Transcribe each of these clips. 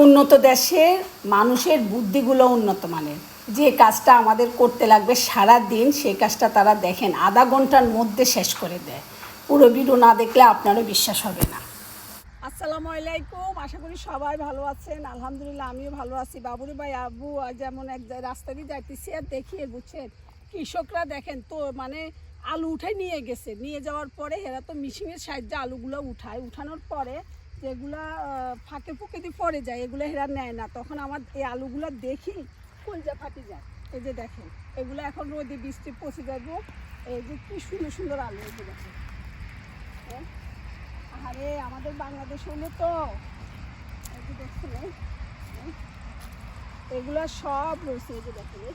উন্নত দেশের মানুষের বুদ্ধিগুলো উন্নত মানের। যে কাজটা আমাদের করতে লাগবে সারা দিন সেই কাজটা তারা দেখেন, আধা ঘণ্টার মধ্যে শেষ করে দেয়। পুরো ভিডিও না দেখলে আপনারও বিশ্বাস হবে না। আসসালামু আলাইকুম, আশা করি সবাই ভালো আছেন। আলহামদুলিল্লাহ, আমিও ভালো আছি। বাবুরি ভাই আজ যেমন এক রাস্তা দিয়ে যাইতেছি, আর দেখিয়ে বুঝছেন কৃষকরা দেখেন তো মানে আলু উঠাই নিয়ে গেছে। নিয়ে যাওয়ার পরে এরা তো মেশিনের সাহায্যে আলুগুলো উঠায়। উঠানোর পরে আহ, ফাঁকে ফুঁকে দিয়ে পরে যায় এগুলো হেরা নেয় না তখন আমার এই আলুগুলো দেখি কলজা ফাটি যায় এই যে দেখেন এগুলো এখন রোদে বৃষ্টি পচে যাব এই যে কি সুন্দর সুন্দর আলু যে দেখেন হ্যাঁ? আরে আমাদের বাংলাদেশ হলে তো এই যে দেখছেন? এগুলো সব রয়েছে এই যে দেখেন এই?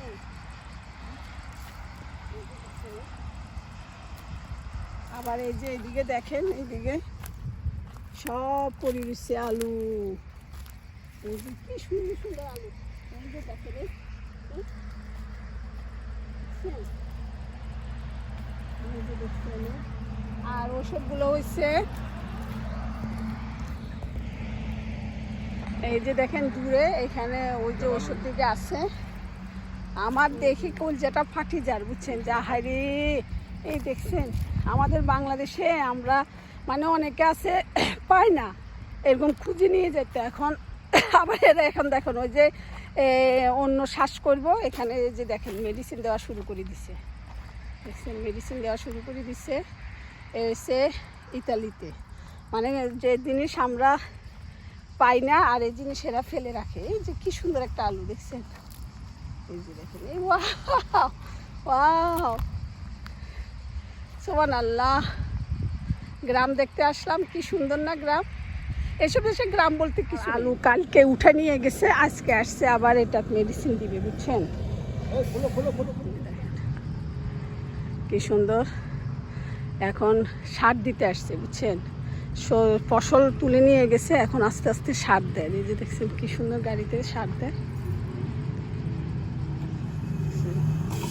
এই? এই যে দেখছেন এই? আবার এই যে এইদিকে দেখেন এইদিকে সব পরি রয়েছে আলু। কি সুন্দর সুন্দর আলু। এই যে দেখেন? আর ওষুধগুলো হচ্ছে এই যে দেখেন দূরে, এখানে ওই যে ওষুধ দিকে আছে। আমার দেখি কলজাটা ফাটি যার, বুঝছেন? যা হাইরে এই দেখছেন, আমাদের বাংলাদেশে আমরা মানে অনেকে আছে, পায় না। এরকম খুঁজে নিয়ে যেতে। এখন আবার এরা এখন দেখেন, ওই যে অন্য শ্বাস করব, এখানে যে দেখেন মেডিসিন দেওয়া শুরু করে দিছে। দেখছেন মেডিসিন দেওয়া শুরু করে দিছে, এ হচ্ছে ইতালিতে। মানে যে জিনিস আমরা পাই না, আর এই জিনিস এরা ফেলে রাখে। এই যে কি সুন্দর একটা আলু, দেখছেন? এই যে দেখেন, এই ওয়াও। সোবান আল্লাহ গ্রাম দেখতে আসলাম কি সুন্দর না গ্রাম? এসব দেশে গ্রাম বলতে কিছু আলু কালকে উঠে নিয়ে গেছে আজকে আসছে আবার এটা মেডিসিন দিবে বুঝছেন? কি সুন্দর। এখন সার দিতে আসছে বুঝছেন? ফসল তুলে নিয়ে গেছে এখন আস্তে আস্তে সার দেয়। এই যে দেখছেন কি সুন্দর গাড়িতে সার দেয়।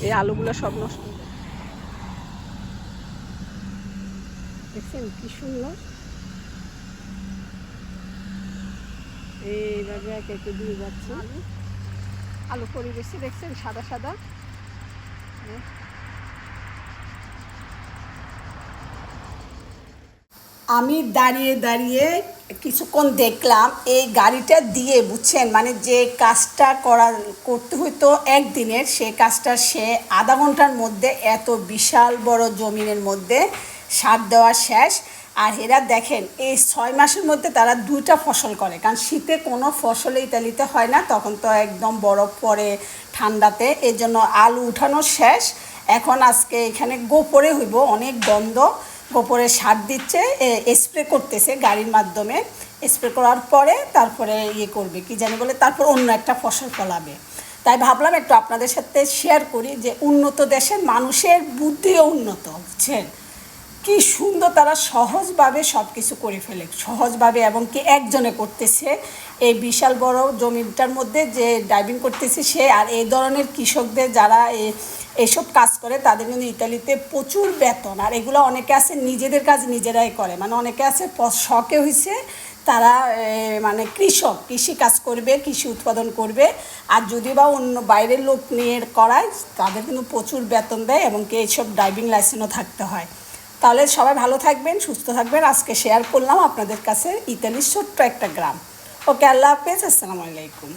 এই আলুগুলো সব নষ্ট হয়ে যায়। দেখছেন কি সুন্দর। এইভাবে একে একে দিয়ে যাচ্ছে। আলু। আলু পরিবেশে দেখছেন সাদা সাদা। আমি দাঁড়িয়ে দাঁড়িয়ে কিছুক্ষণ দেখলাম এই গাড়িটা দিয়ে বুঝছেন? মানে যে কাজটা করা করতে হতো একদিনের সে কাজটা সে আধা ঘণ্টার মধ্যে এত বিশাল বড় জমিনের মধ্যে সার দেওয়া শেষ। আর এরা দেখেন, এই ছয় মাসের মধ্যে তারা দুইটা ফসল করে। কারণ শীতে কোনো ফসল ইতালিতে হয় না, তখন তো একদম বরফ পড়ে ঠান্ডাতে। এই জন্য আলু উঠানো শেষ। এখন আজকে এখানে গোপরে হইব, অনেক গন্ধ। গোপরে সার দিচ্ছে স্প্রে করতেছে গাড়ির মাধ্যমে। স্প্রে করার পরে তারপরে ইয়ে করবে, কি জানি বলে, তারপর অন্য একটা ফসল ফলাবে। তাই ভাবলাম একটু আপনাদের সাথে শেয়ার করি যে উন্নত দেশের মানুষের বুদ্ধিও উন্নত, বুঝছেন? কি সুন্দর তারা সহজভাবে সব কিছু করে ফেলে, সহজভাবে এবং কি একজনে করতেছে। এই বিশাল বড় জমিটার মধ্যে যে ড্রাইভিং করতেছে সে আর এই ধরনের কৃষকদের যারা এ- এইসব কাজ করে, তাদের কিন্তু ইতালিতে প্রচুর বেতন। আর এগুলো অনেকে আছে নিজেদের কাজ নিজেরাই করে। মানে অনেকে আছে শখে হয়েছে তারা মানে কৃষক, কৃষি কাজ করবে, কৃষি উৎপাদন করবে। আর যদি বা অন্য বাইরের লোক নিয়ে করায়, তাদের কিন্তু প্রচুর বেতন দেয় এবং কি এইসব ড্রাইভিং লাইসেন্সও থাকতে হয়। তাহলে সবাই ভালো থাকবেন, সুস্থ থাকবেন। আজকে শেয়ার করলাম আপনাদের কাছে ইতালির ছোট্ট একটা গ্রাম। ওকে আল্লাহ হাফেজ, আসসালামু আলাইকুম।